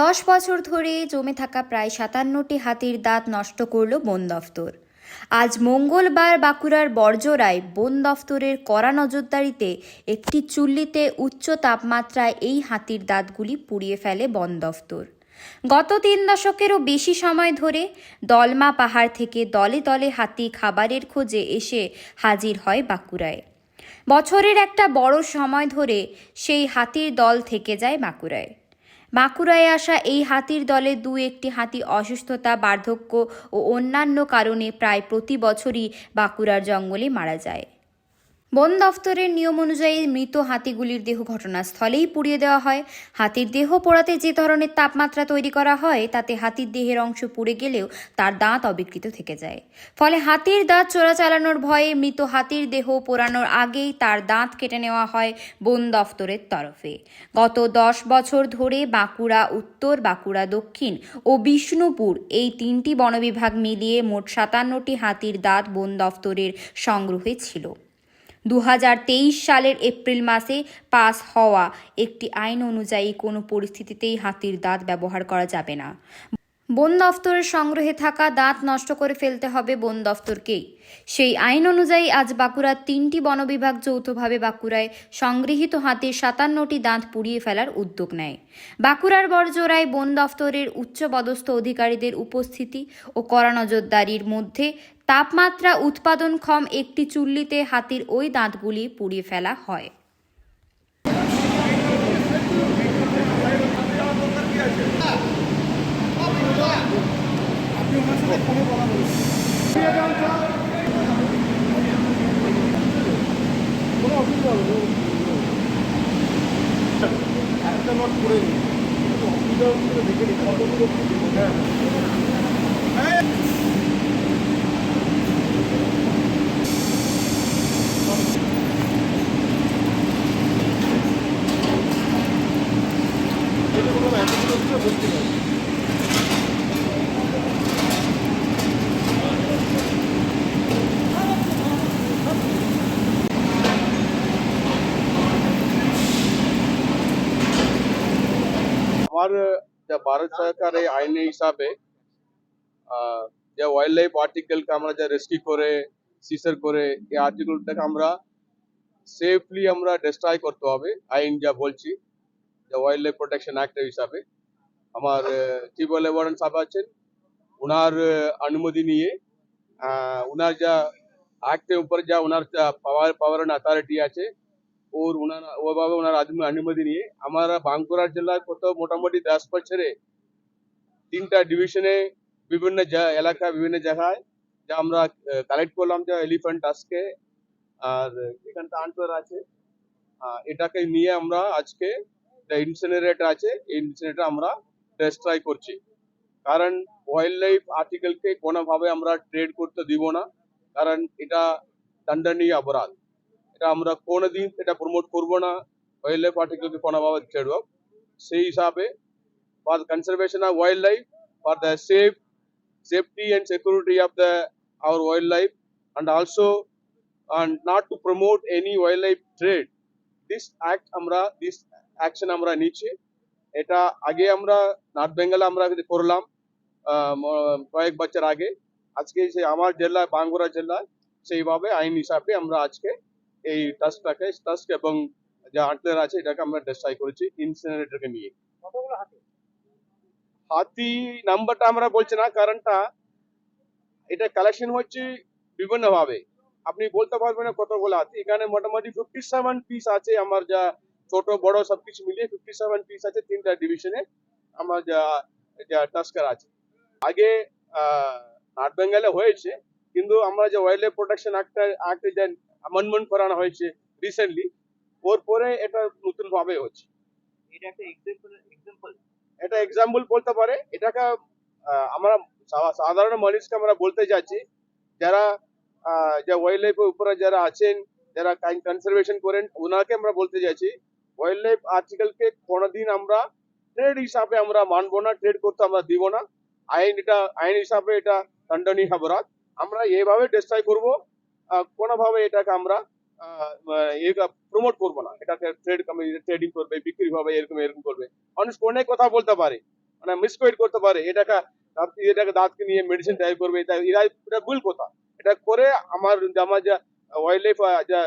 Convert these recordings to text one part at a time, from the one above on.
দশ বছর ধরে জমে থাকা প্রায় সাতান্নটি হাতির দাঁত নষ্ট করল বন দফতর। আজ মঙ্গলবার বাঁকুড়ার বর্জরায় বন দফতরের কড়া নজরদারিতে একটি চুল্লিতে উচ্চ তাপমাত্রায় এই হাতির দাঁতগুলি পুড়িয়ে ফেলে বন দফতর। গত তিন দশকেরও বেশি সময় ধরে দলমা পাহাড় থেকে দলে দলে হাতি খাবারের খোঁজে এসে হাজির হয় বাঁকুড়ায়। বছরের একটা বড় সময় ধরে সেই হাতির দল থেকে যায় বাঁকুড়ায়। বাঁকুড়ায় আসা এই হাতির দলে দু একটি হাতি অসুস্থতা, বার্ধক্য ও অন্যান্য কারণে প্রায় প্রতি বছরই বাঁকুড়ার জঙ্গলে মারা যায়। বন দফতরের নিয়ম অনুযায়ী মৃত হাতিগুলির দেহ ঘটনাস্থলেই পুড়িয়ে দেওয়া হয়। হাতির দেহ পোড়াতে যে ধরনের তাপমাত্রা তৈরি করা হয়, তাতে হাতির দেহের অংশ পুড়ে গেলেও তার দাঁত অবিকৃত থেকে যায়। ফলে হাতির দাঁত চোরাচালানোর ভয়ে মৃত হাতির দেহ পোড়ানোর আগেই তার দাঁত কেটে নেওয়া হয় বন দফতরের তরফে। গত দশ বছর ধরে বাঁকুড়া উত্তর, বাঁকুড়া দক্ষিণ ও বিষ্ণুপুর এই তিনটি বনবিভাগ মিলিয়ে মোট সাতান্নটি হাতির দাঁত বন দফতরের সংগ্রহে ছিল। দু হাজার তেইশ সালের এপ্রিল মাসে পাস হওয়া একটি আইন অনুযায়ী কোনো পরিস্থিতিতেই হাতির দাঁত ব্যবহার করা যাবে না। বন দফতরের সংগ্রহে থাকা দাঁত নষ্ট করে ফেলতে হবে বন দফতরকেই। সেই আইন অনুযায়ী আজ বাঁকুড়ার তিনটি বনবিভাগ যৌথভাবে বাঁকুড়ায় সংগৃহীত হাতির সাতান্নটি দাঁত পুড়িয়ে ফেলার উদ্যোগ নেয়। বাঁকুড়ার বড়জোড়ায় বন দফতরের উচ্চপদস্থ অধিকারীদের উপস্থিতি ও কড়া নজরদারির মধ্যে তাপমাত্রা উৎপাদনক্ষম একটি চুল্লিতে হাতির ওই দাঁতগুলি পুড়িয়ে ফেলা হয়। একটা নোট করে নিই অসুবিধা হচ্ছে দেখে নিই কতগুলো হ্যাঁ এটা কোনো না, এতগুলো হচ্ছে বলতে পারি। আমার ভারত সরকারের আইনের হিসাবে আহ, যে ওয়াইল্ড লাইফ আর্টিকেলকে আমরা যা রেস্কিউ করে সিসার করে এই আর্টিকেলটাকে আমরা সেফলি আমরা ডিস্ট্রয় করতে হবে আইন যা বলছি যে ওয়াইল্ড লাইফ প্রোটেকশন অ্যাক্ট হিসাবে আমার চিফ লেবারেন্ট সাহেব আছেন ওনার অনুমতি নিয়ে ওনার যা অ্যাক্টের উপর যা ওনার পাওয়ার পাওয়ার অথরিটি আছে ওর ওনার ওভাবে ওনার অনুমতি নিয়ে আমরা বাঁকুড়া জেলায় কত মোটামুটি দশ বছরে তিনটা ডিভিশনে বিভিন্ন এলাকা বিভিন্ন জায়গায় যা আমরা কালেক্ট করলাম যে এলিফ্যান্ট টাস্কে আর এখানটা আনসার আছে এটাকে নিয়ে আমরা আজকে ইনসিনারেটর আছে এই ইনসিনারেটর আমরা ডিস্ট্রয় করছি কারণ ওয়াইল্ড লাইফ আর্টিকেলকে কোনোভাবে আমরা ট্রেড করতে দিব না কারণ এটা দণ্ডনীয় অপরাধ এটা আমরা কোনোদিন এটা প্রমোট করব না। ওয়াইল্ড লাইফ আর্টিকেলকে কোনোভাবে ছেড়ব সেই হিসাবে for conservation of wildlife for the safe safety and security of the, our wildlife and also, and not to promote any wildlife trade. This act আমরা দিস অ্যাকশন আমরা নিচ্ছি। এটা আগে আমরা নর্থ বেঙ্গলে আমরা করলাম কয়েক বছর আগে, আজকে সে আমার জেলা বাঙ্গুরা জেলা, সেইভাবে আইন হিসাবে আমরা আজকে এই টাস্কটাকে টাস্ক এবং যা আটলার আছে এটাকে আমরা ডিস্ট্রয় করেছি ইনসিনারেটরকে নিয়ে। হাতি? নাম্বারটা আমরা বলছি না কারণটা এটা কালেকশন হচ্ছে বিভিন্ন ভাবে আপনি বলতে পারবেন না কতগুলো হাতি। এখানে মোটামুটি ফিফটি সেভেন পিস আছে আমার যা ছোট বড় সবকিছু মিলিয়ে ফিফটি সেভেন পিস আছে তিনটা ডিভিশনে আমার যা যা টাস্কার আছে। আগে নর্থ বেঙ্গলে হয়েছে কিন্তু আমরা যে ওয়াইল্ড লাইফ প্রোটেকশন অ্যাক্টটা অ্যাক্টে যে অ্যামেন্ডমেন্ট করানো হয়েছে রিসেন্টলি ওর পরে এটা নতুন ভাবে হচ্ছে। এটা একটা এক্সাম্পল এক্সাম্পল এটা এক্সাম্পল বলতে পারে এটাকে আমরা সাধারণ মানুষকে আমরা বলতে যাচ্ছি যারা যে ওয়াইল্ড লাইফের উপরে যারা আছেন যারা কনজারভেশন করেন ওনাকে আমরা বলতে যাচ্ছি ওয়াইল্ড লাইফ আর্টিকেলকে কোনোদিন আমরা ট্রেড হিসাবে আমরা মানবো না ট্রেড করতে আমরা দিব না। আইন এটা আইন হিসাবে এটা দণ্ডনীয় অপরাধ। আমরা এইভাবে ডিস্ট্রয় করব কোনোভাবে এটাকে আমরা প্রমোট করব না। এটাকে ট্রেড ট্রেডিং করবে, বিক্রি হবে, এরকম এরকম করবে। মানুষ অনেক কথা বলতে পারে মানে করতে পারে। এটাকে এটাকে দাঁতকে নিয়ে মেডিসিন করবে, এটা এরা এটা ভুল কথা। এটা করে আমার আমার যা ওয়াইল্ড লাইফ যা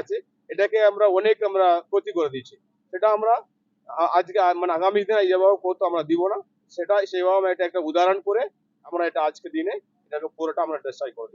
আছে, এটাকে আমরা অনেক আমরা ক্ষতি করে দিয়েছি। সেটা আমরা আজকে মানে আগামী দিনে এইভাবে করতে আমরা দিব না। সেটা সেইভাবে এটা একটা উদাহরণ করে আমরা এটা আজকে দিনে এটাকে পুরোটা আমরা করে